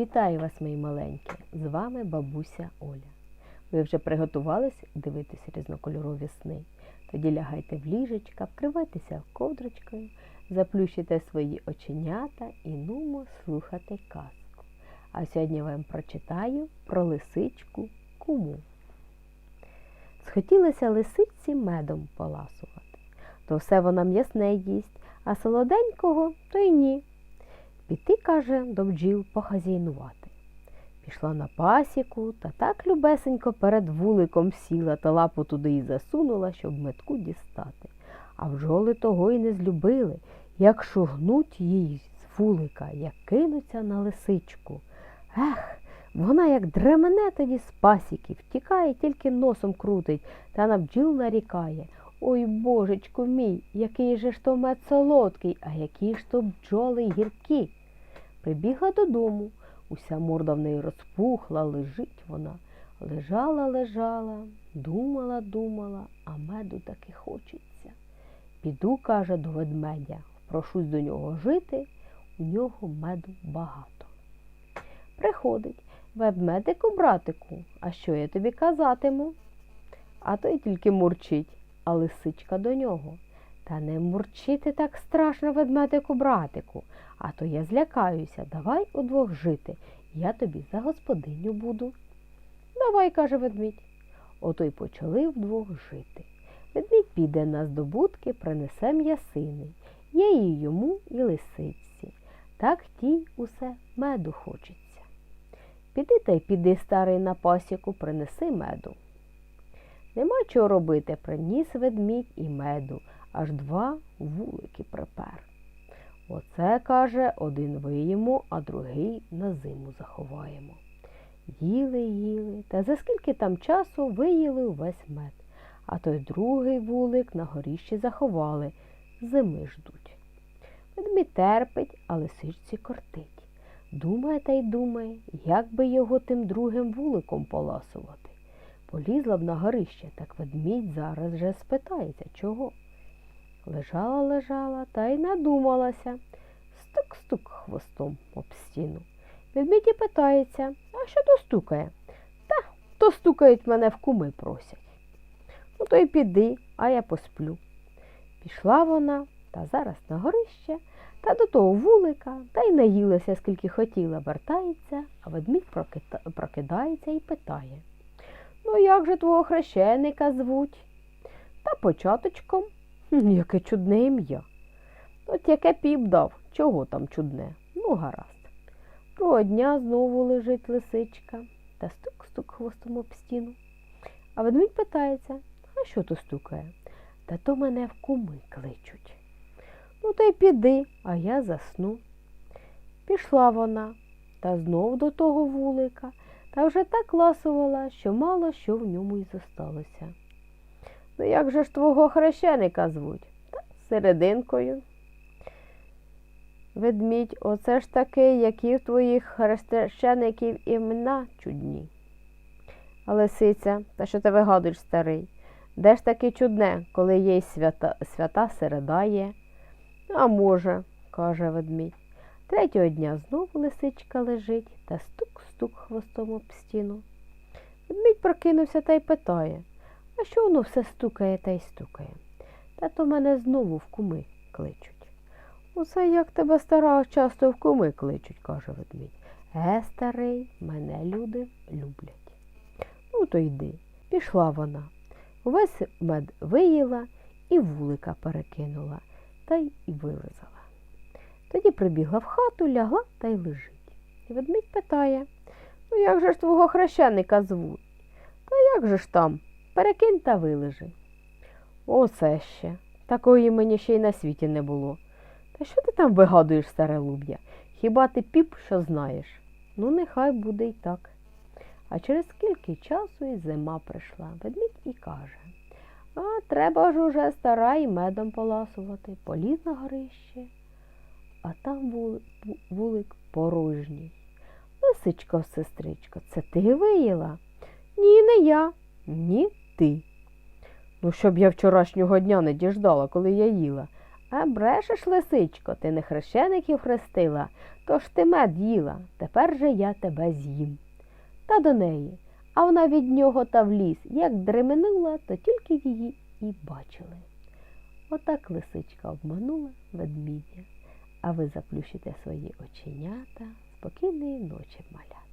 Вітаю вас, мої маленькі! З вами бабуся Оля. Ви вже приготувались дивитися різнокольорові сни? Тоді лягайте в ліжечка, вкривайтеся ковдрочкою, заплющите свої оченята і нумо слухати казку. А сьогодні я вам прочитаю про лисичку куму. Схотілося лисиці медом поласувати, то все вона м'ясне їсть, а солоденького то й ні. Піти, каже, до бджіл похазяйнувати. Пішла на пасіку та так любесенько перед вуликом сіла та лапу туди і засунула, щоб метку дістати. А бджоли того й не злюбили, як шугнуть їй з вулика, як кинуться на лисичку. Ех, вона як дремене тоді з пасіки, втікає, тільки носом крутить та на бджіл нарікає. Ой, божечку мій, який же ж то мед солодкий, а які ж то бджоли гіркі. Прибігла додому, уся морда в неї розпухла, лежить вона. Лежала, лежала, думала, думала, а меду таки хочеться. Піду, каже, до ведмедя, прошусь до нього жити, у нього меду багато. Приходить ведмедику, братику, а що я тобі казатиму? А той тільки мурчить, а лисичка до нього. Та не мурчити так страшно, ведмедику, братику, а то я злякаюся, давай удвох жити, я тобі за господиню буду. Давай, каже ведмідь. Ото й почали вдвох жити. Ведмідь піде на здобутки, принесе м'ясини. Є і йому, і лисичці. Так тій усе меду хочеться. Піди та й піди, старий на пасіку, принеси меду. Нема чого робити, приніс ведмідь і меду, аж два вулики припер. Оце, каже, один виїмо, а другий на зиму заховаємо. Їли, їли, та за скільки там часу виїли увесь мед, а той другий вулик на горіщі заховали, зими ждуть. Ведмідь терпить, а лисичці кортить. Думає та й думає, як би його тим другим вуликом поласувати. Полізла б на горище, так ведмідь зараз же спитається, чого. Лежала, лежала та й надумалася. Стук-стук хвостом об стіну. Ведмідь і питається, а що то стукає? Та то стукають мене в куми просять. Ну, то й піди, а я посплю. Пішла вона та зараз на горище, та до того вулика, та й наїлася, скільки хотіла, вертається, а ведмідь прокидається і питає. Ну, як же твого хрещеника звуть? Та початочком. Яке чудне ім'я. От яке піп дав, чого там чудне? Ну, гаразд. Того дня знову лежить лисичка та стук-стук хвостом об стіну. А ведмідь питається, а що то стукає? Та то мене в куми кличуть. Ну, то й піди, а я засну. Пішла вона та знов до того вулика, та вже так ласувала, що мало що в ньому й зосталося. Ну, як же ж твого хрещеника звуть? Та серединкою. Ведмідь, оце ж таки, які в твоїх хрещеників імена чудні. А лисиця, та що ти вигадуєш, старий? Де ж таки чудне, коли є й свята, свята середа є? А може, каже ведмідь. Третього дня знову лисичка лежить та стук-стук хвостом об стіну. Ведмідь прокинувся та й питає, а що воно все стукає та й стукає? Та то мене знову в куми кличуть. Усе як тебе стара часто в куми кличуть, каже ведмідь. Е, старий, мене люди люблять. Ну, то йди. Пішла вона. Увесь мед виїла і вулика перекинула, та й вилизала. Тоді прибігла в хату, лягла та й лежить. І ведмідь питає, ну як же ж твого хрещеника звуть? Та як же ж там? Перекинь та вилежи. Оце ще. Такої мені ще й на світі не було. Та що ти там вигадуєш, старе луб'я? Хіба ти піп, що знаєш? Ну, нехай буде й так. А через скільки часу і зима прийшла, ведмідь і каже А треба ж уже стара і медом поласувати. Поліз на горище, а там вулик, порожній. Лисичко, сестричко, це ти виїла? Ні, не я, ні ти. Ну, щоб я вчорашнього дня не діждала, коли я їла. А брешеш, лисичко, ти не хрещеників хрестила, тож ти мед їла, тепер же я тебе з'їм. Та до неї, а вона від нього та в ліс, як дременула, то тільки її і бачили. Отак лисичка обманула ведмідя, а ви заплющите свої оченята. Спокійної ночі, малята.